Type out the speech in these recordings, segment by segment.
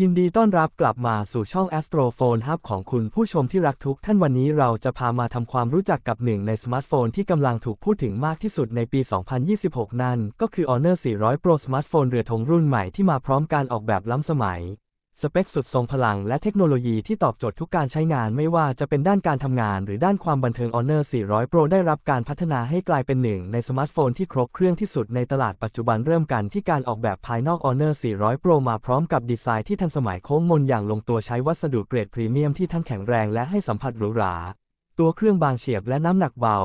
ยินดีต้อนรับกลับมาสู่ช่อง Astro Phone Hub ของคุณผู้ชมที่รักทุกท่านวันนี้เราจะพามาทำความรู้จักกับหนึ่งในสมาร์ทโฟนที่กำลังถูกพูดถึงมากที่สุดในปี 2026 นั่นก็คือ Honor 400 Pro สมาร์ทโฟนเรือธงรุ่นใหม่ที่มาพร้อมการออกแบบล้ำสมัย สเปคสุดทรงพลังและเทคโนโลยีที่ตอบโจทย์ทุกการใช้งานไม่ว่าจะเป็นด้านการทำงานหรือด้านความบันเทิง Honor 400 Pro ได้รับการพัฒนาให้กลายเป็นหนึ่งในสมาร์ทโฟนที่ครบเครื่องที่สุดในตลาดปัจจุบันเริ่มกันที่การออกแบบภายนอก Honor 400 Pro มาพร้อมกับดีไซน์ที่ทันสมัยโค้งมนอย่างลงตัวใช้วัสดุเกรดพรีเมียมที่ทั้งแข็งแรงและให้สัมผัสหรูหรา ตัวเครื่องบางเฉียบและน้ำหนักเบา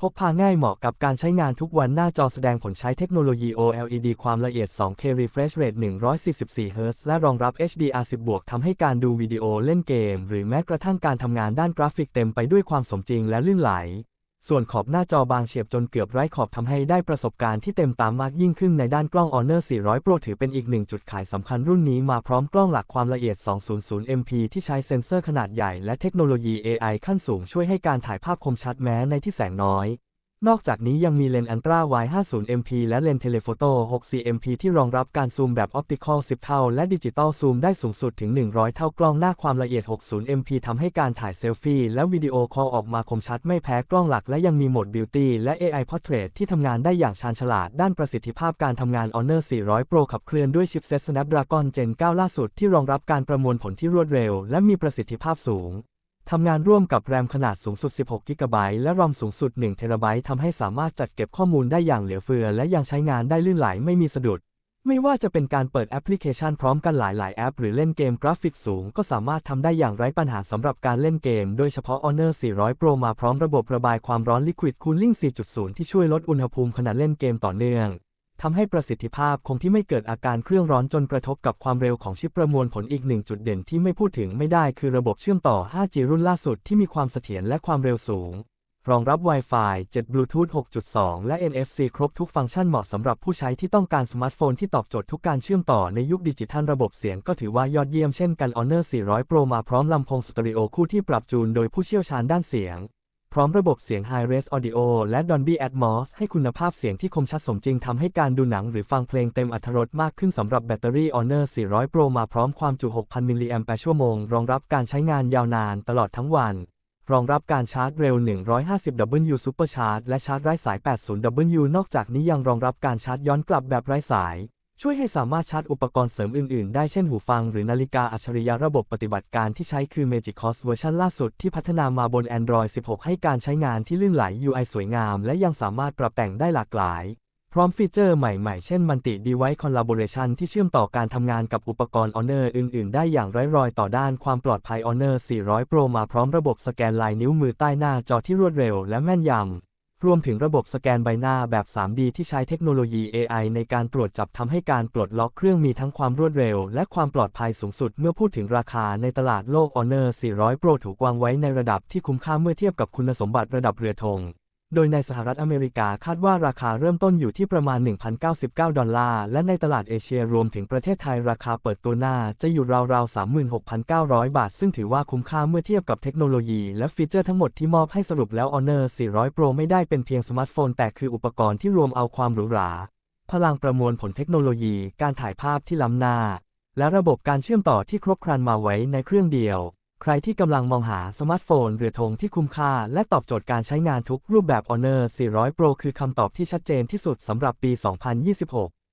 พกพาง่ายเหมาะกับการใช้งานทุกวันหน้าจอแสดงผลใช้เทคโนโลยี OLED ความละเอียด 2K refresh rate 144 Hz และรองรับ HDR10 บวกทำให้การดูวิดีโอเล่นเกม หรือแม้กระทั่งการทำงานด้านกราฟิกเต็มไปด้วยความสมจริงและลื่นไหล ส่วนขอบหน้าจอบางเฉียบจนเกือบไร้ขอบทำให้ได้ประสบการณ์ที่เต็มตามมากยิ่งขึ้นในด้านกล้อง Honor 400 Pro ถือเป็นอีกหนึ่งจุดขายสำคัญรุ่นนี้มาพร้อมกล้องหลักความละเอียด 200 MP ที่ใช้เซ็นเซอร์ขนาดใหญ่และเทคโนโลยี AI ขั้นสูงช่วยให้การถ่ายภาพคมชัดแม้ในที่แสงน้อย นอกจากนี้ยังมีเลนส์อันตราไว50 MP และเลนส์เทเลโฟโต้64 MP ที่รองรับการซูมแบบออปติคอล 10 เท่า และดิจิตอลซูมได้สูงสุดถึง 100 เท่ากล้องหน้าความละเอียด 60 MP ทำให้การถ่ายเซลฟี่และวิดีโอคอลออกมาคมชัดไม่แพ้กล้องหลัก และยังมีโหมด Beauty และ AI Portrait ที่ทำงานได้อย่างชาญฉลาด ด้านประสิทธิภาพการทำงาน Honor 400 Pro ขับเคลื่อนด้วยชิปเซ็ต Snapdragon Gen 9 ล่าสุดที่รองรับการประมวลผลที่รวดเร็ว และมีประสิทธิภาพสูง ทำงานร่วมกับแรมขนาดสูงสุด 16 กิกะไบต์ และรอมสูงสุด 1 เทราไบต์ทำให้สามารถจัดเก็บข้อมูลได้อย่างเหลือเฟือ และยังใช้งานได้ลื่นไหลไม่มีสะดุด ไม่ว่าจะเป็นการเปิดแอปพลิเคชันพร้อมกันหลาย ๆ แอป หรือเล่นเกมกราฟิกสูง ก็สามารถทำได้อย่างไร้ปัญหาสำหรับการเล่นเกม โดยเฉพาะ Honor 400 Pro มาพร้อมระบบระบายความร้อน Liquid Cooling 4.0 ที่ช่วยลดอุณหภูมิขณะเล่นเกมต่อเนื่อง ทำให้ประสิทธิภาพคงที่ไม่เกิดอาการเครื่องร้อนจนกระทบกับความเร็วของชิปประมวลผลอีกหนึ่งจุดเด่นที่ไม่พูดถึงไม่ได้คือระบบเชื่อมต่อ 5G รุ่นล่าสุดที่มีความเสถียรและความเร็วสูง รองรับ Wi-Fi 7 Bluetooth 6.2 และ NFC ครบทุกฟังก์ชันเหมาะสำหรับผู้ใช้ที่ต้องการสมาร์ทโฟนที่ตอบโจทย์ทุกการเชื่อมต่อในยุคดิจิทัลระบบเสียงก็ถือว่ายอดเยี่ยมเช่นกัน Honor 400 Pro มาพร้อมลำโพงสเตอริโอคู่ที่ปรับจูนโดยผู้เชี่ยวชาญด้านเสียง พร้อมระบบเสียง High Res Audio และ Dolby Atmos ให้คุณภาพเสียงที่คมชัดสมจริงทำให้การดูหนังหรือฟังเพลงเต็มอรรถรสมากขึ้นสำหรับแบตเตอรี่ Honor 400 Pro มาพร้อมความจุ 6,000 มิลลิแอมป์ชั่วโมง รองรับการใช้งานยาวนานตลอดทั้งวัน รองรับการชาร์จเร็ว 150W Super Charge และชาร์จไร้สาย 80W นอกจากนี้ยังรองรับการชาร์จย้อนกลับแบบไร้สาย ช่วยให้สามารถชาร์จอุปกรณ์เสริมอื่น ๆ ได้เช่นหูฟังหรือนาฬิกาอัจฉริยะระบบปฏิบัติการที่ใช้คือ Magic OS เวอร์ชันล่าสุดที่พัฒนามาบน Android 16 ให้การใช้งานที่ลื่นไหล UI สวยงาม และยังสามารถปรับแต่งได้หลากหลาย พร้อมฟีเจอร์ใหม่ ๆ เช่น Multi Device Collaboration ที่เชื่อมต่อการทำงานกับอุปกรณ์ Honor อื่น ๆ ได้อย่างไร้รอยต่อด้านความปลอดภัย Honor 400 Pro มาพร้อมระบบสแกนลายนิ้วมือใต้หน้าจอที่รวดเร็ว และแม่นยำ รวมถึงระบบสแกนใบหน้าแบบ 3D ที่ใช้เทคโนโลยี AI ในการตรวจจับทำให้การปลดล็อกเครื่องมีทั้งความรวดเร็ว และความปลอดภัยสูงสุดเมื่อพูดถึงราคาในตลาดโลก Honor 400 Pro ถูกวางไว้ในระดับที่คุ้มค่าเมื่อเทียบกับคุณสมบัติระดับเรือธง โดยในสหรัฐอเมริกาคาดว่าราคาเริ่มต้นอยู่ที่ประมาณ 1,099 ดอลลาร์ และในตลาดเอเชียรวมถึงประเทศไทยราคาเปิดตัวหน้าจะอยู่ราวๆ 36,900 บาท ซึ่งถือว่าคุ้มค่าเมื่อเทียบกับเทคโนโลยีและฟีเจอร์ทั้งหมดที่มอบให้สรุปแล้ว Honor 400 Pro ไม่ได้เป็นเพียงสมาร์ทโฟน แต่คืออุปกรณ์ที่รวมเอาความหรูหรา พลังประมวลผลเทคโนโลยี การถ่ายภาพที่ล้ำหน้า และระบบการเชื่อมต่อที่ครบครันมาไว้ในเครื่องเดียว ใครที่กำลังมองหาสมาร์ทโฟนหรือธงที่คุ้มค่า และตอบโจทย์การใช้งานทุกรูปแบบ Honor 400 Pro คือคำตอบที่ชัดเจนที่สุดสำหรับปี 2026